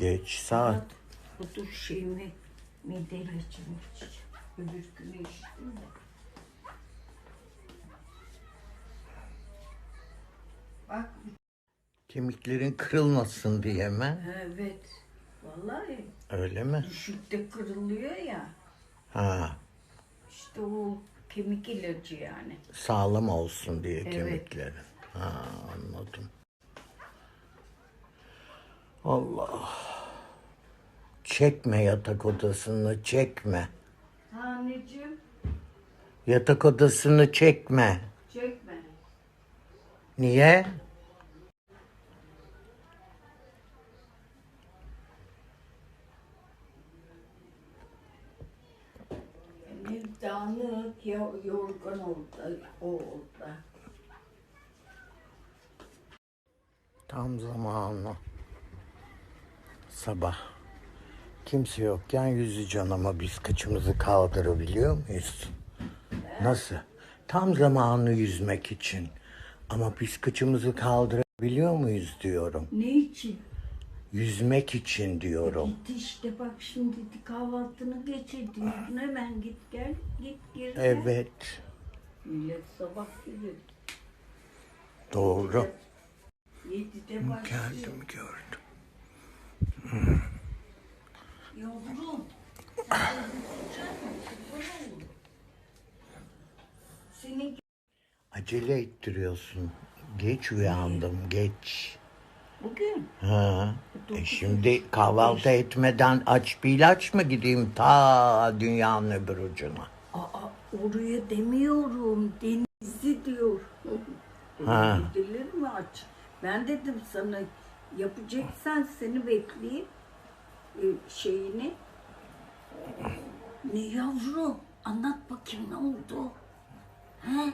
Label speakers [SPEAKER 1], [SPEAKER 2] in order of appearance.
[SPEAKER 1] geç saat.
[SPEAKER 2] Otur şeyimi mide ilacımı. Öbür günü içtim de. Bak
[SPEAKER 1] Kemiklerin kırılmasın diye mi?
[SPEAKER 2] evet. Vallahi
[SPEAKER 1] Öyle mi?
[SPEAKER 2] düşükte kırılıyor ya.
[SPEAKER 1] Ha,
[SPEAKER 2] İşte o kemik ilacı yani.
[SPEAKER 1] sağlam olsun diye
[SPEAKER 2] Evet.
[SPEAKER 1] kemiklerin. Ha, anladım. Allah. Çekme yatak odasını, çekme.
[SPEAKER 2] Anneciğim
[SPEAKER 1] Yatak odasını çekme.
[SPEAKER 2] çekme.
[SPEAKER 1] Niye?
[SPEAKER 2] Dağınık ya yorgan oldu. O oldu.
[SPEAKER 1] Tam zamanı. Sabah. Kimse yokken yüzeceğim ama biz kıçımızı kaldırabiliyor muyuz? Nasıl? Tam zamanı yüzmek için. Ama biz kıçımızı kaldırabiliyor muyuz diyorum.
[SPEAKER 2] Ne için?
[SPEAKER 1] Yüzmek için diyorum.
[SPEAKER 2] Git işte bak şimdi kahvaltını geçirdin. Hemen git gel. Git gir gel.
[SPEAKER 1] Evet.
[SPEAKER 2] Millet sabah gelir.
[SPEAKER 1] Doğru.
[SPEAKER 2] Yedide başlıyor.
[SPEAKER 1] Geldim gördüm.
[SPEAKER 2] Yavrum. Senin
[SPEAKER 1] Acele ettiriyorsun. Geç uyandım, geç.
[SPEAKER 2] bugün
[SPEAKER 1] Ha. E şimdi kahvaltı etmeden aç bir ilaç mı gideyim ta dünyanın öbür ucuna?
[SPEAKER 2] Aa, oraya demiyorum. Denizli diyor.
[SPEAKER 1] Ha.
[SPEAKER 2] Gidilir mi aç? Ben dedim sana yapacaksan seni bekleyeyim e, şeyini. Ne yavrum? Anlat bakayım ne oldu? He?